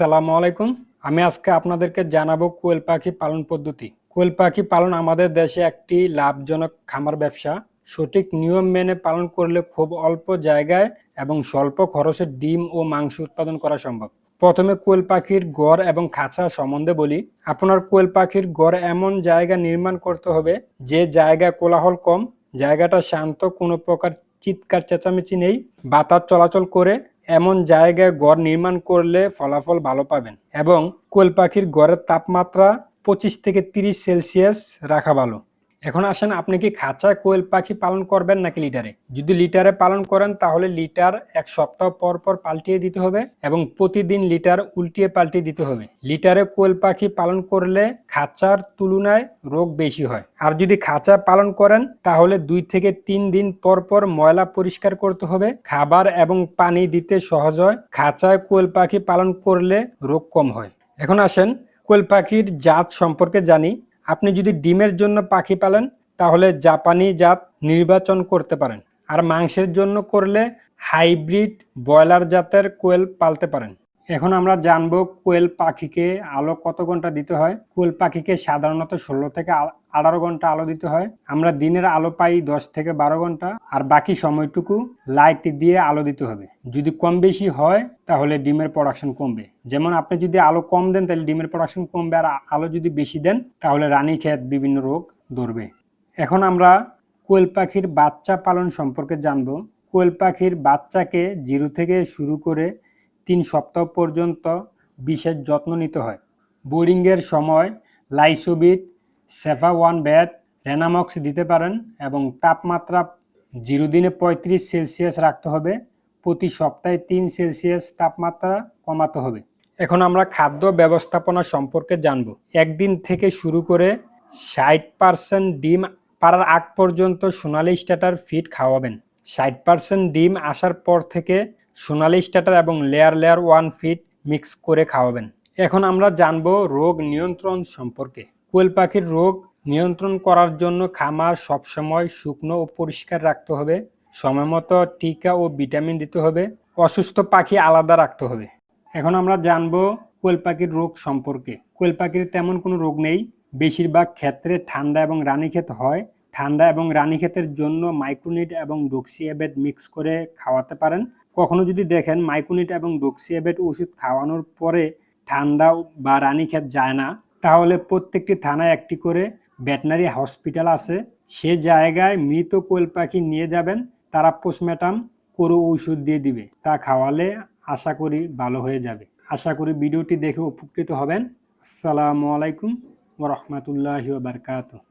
আসসালামু আলাইকুম। আমি আজকে আপনাদেরকে জানাব কোয়েল পাখি পালন পদ্ধতি। কোয়েল পাখি পালন আমাদের দেশে একটি লাভজনক খামার ব্যবসা। সঠিক নিয়ম মেনে পালন করলে খুব অল্প জায়গায় এবং স্বল্প খরচে ডিম ও মাংস উৎপাদন করা সম্ভব। প্রথমে কোয়েল পাখির গড় এবং খাঁচা সম্বন্ধে বলি। আপনার কোয়েল পাখির গড় এমন জায়গা নির্মাণ করতে হবে যে জায়গায় কোলাহল কম, জায়গাটা শান্ত, কোনো প্রকার চিৎকার চেঁচামেচি নেই, বাতাস চলাচল করে এমন জায়গায় গড় নির্মাণ করলে ফলাফল ভালো পাবেন এবং কোয়েল পাখির গড়ের তাপমাত্রা পঁচিশ থেকে তিরিশ সেলসিয়াস রাখা ভালো। এখন আসেন, আপনি কি খাঁচায় কোয়েল পাখি পালন করবেন নাকি লিটারে? যদি লিটারে পালন করেন, তাহলে লিটার এক সপ্তাহ পর পর পাল্টিয়ে দিতে হবে এবং প্রতিদিন লিটার উল্টিয়ে পাল্টিয়ে দিতে হবে। লিটারে কোয়েল পাখি পালন করলে খাঁচার তুলনায় রোগ বেশি হয়। আর যদি খাঁচা পালন করেন, তাহলে দুই থেকে তিন দিন পর পর ময়লা পরিষ্কার করতে হবে। খাবার এবং পানি দিতে সহজ হয়। খাঁচায় কোয়েল পাখি পালন করলে রোগ কম হয়। এখন আসেন, কোয়েল পাখির জাত সম্পর্কে জানি। আপনি যদি ডিমের জন্য পাখি পালেন, তাহলে জাপানি জাত নির্বাচন করতে পারেন। আর মাংসের জন্য করলে হাইব্রিড ব্রয়লার জাতের কোয়েল পালতে পারেন। এখন আমরা জানব কোয়েল পাখিকে আলো কত ঘণ্টা দিতে হয়? কোয়েল পাখিকে সাধারণত ষোলো থেকে আঠারো ঘণ্টা আলো দিতে হয়। আমরা দিনের আলো পাই দশ থেকে বারো ঘণ্টা, আর বাকি সময়টুকু লাইট দিয়ে আলো দিতে হবে। যদি কম বেশি হয়, তাহলে ডিমের প্রোডাকশন কমবে। যেমন আপনি যদি আলো কম দেন, তাহলে ডিমের প্রোডাকশন কমবে, আর আলো যদি বেশি দেন, তাহলে রানী ক্ষেত বিভিন্ন রোগ ধরবে। এখন আমরা কোয়েল পাখির বাচ্চা পালন সম্পর্কে জানব। কোয়েল পাখির বাচ্চাকে জিরো থেকে শুরু করে তিন সপ্তাহ পর্যন্ত বিশেষ যত্ন নিতে হয়। বোর্ডিংয়ের সময় লাইসোবিট সেফা ওয়ান ব্যাট রেনামক্স দিতে পারেন এবং তাপমাত্রা জিরো দিনে পঁয়ত্রিশ সেলসিয়াস রাখতে হবে। প্রতি সপ্তাহে তিন সেলসিয়াস তাপমাত্রা কমাতে হবে। এখন আমরা খাদ্য ব্যবস্থাপনা সম্পর্কে জানব। একদিন থেকে শুরু করে ষাট পার্সেন্ট ডিম পারার আগ পর্যন্ত সোনালি স্টার্টার ফিড খাওয়াবেন। ষাট পার্সেন্ট ডিম আসার পর থেকে সোনালি স্টার্টার এবং layer layer one feed mix করে খাওয়াবেন। এখন আমরা জানব রোগ নিয়ন্ত্রণ সম্পর্কে। কোয়েল পাখির রোগ নিয়ন্ত্রণ করার জন্য খামার সবসময় শুকনো ও পরিষ্কার রাখতে হবে। সময়মতো টিকা ও ভিটামিন দিতে হবে। অসুস্থ পাখি আলাদা রাখতে হবে। এখন আমরা জানব কোয়েল পাখির রোগ সম্পর্কে। কোয়েল পাখির তেমন কোনো রোগ নেই। বেশিরভাগ ক্ষেত্রে ঠান্ডা এবং রানীক্ষেত হয়। ঠান্ডা এবং রানীক্ষেতের জন্য মাইক্রোনিট এবং ডক্সিয়াবেট মিক্স করে খাওয়াতে পারেন। কখনো যদি দেখেন মাইক্রোনিট এবং ডক্সিয়াবেট ওষুধ খাওয়ানোর পরে ঠান্ডা বা রানীক্ষেত যায় না তাহলে প্রত্যেকটি থানায় একটি করে ভেটেনারি হসপিটাল আছে। সে জায়গায় মৃত কোয়েল পাখি নিয়ে যাবেন, তারা পোস্টম্যাটাম করে ঔষধ দিয়ে দিবে। তা খাওয়ালে আশা করি ভালো হয়ে যাবে। আশা করি ভিডিওটি দেখে উপকৃত হবেন। আসসালামু আলাইকুম ওরহমতুল্লাহ বারকাত